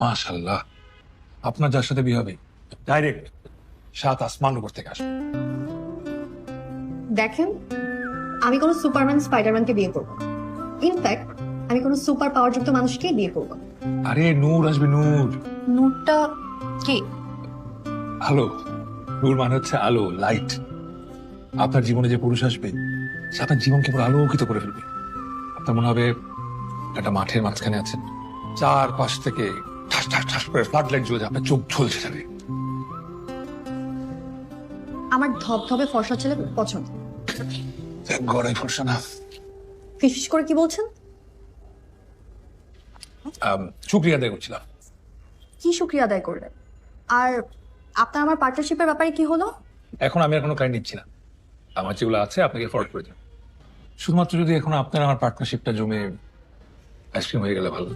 মাশাল্লাহ আপনার যার সাথে বিয়ে হবে ডাইরেক্ট সাত আসমান উপর থেকে আসবে। দেখেন আমি কোনো সুপারম্যান স্পাইডারম্যানকে বিয়ে করব ইনফ্যাক্ট আমি কোনো সুপার পাওয়ারযুক্ত মানুষকেই বিয়ে করব আরে নূর আসবে নূর। নোটটা কে? আলো। নূর মানে হচ্ছে আলো লাইট আপনার জীবনে যে পুরুষ আসবে সে আপনার জীবনকে পুরো আলোকিত করে ফেলবে। আপনার মনে হবে একটা মাঠের মাঝখানে আছেন চার পাশ থেকে ঠাস ঠাস করে ফ্লাড লাইট জ্বলে আপনার চোখ যাবে। আমার ধবধবে ফর্সা ছেলে পছন্দ। গড়াই ফর্সা না। ফিস করে কি বলছেন? শুক্রিয়া আদায় করছিলাম। কি শুক্রিয়া আদায় করলেন? আর আপনার আমার পার্টনারশিপের ব্যাপারে কি হলো? এখন আমি আর কোনো কাজ নিচ্ছি না। আমার যেগুলো আছে আপনাকে ফরওয়ার্ড করে দিন শুধুমাত্র যদি এখন আপনার আমার পার্টনারশিপটা জমে আইসক্রিম হয়ে গেলে ভালো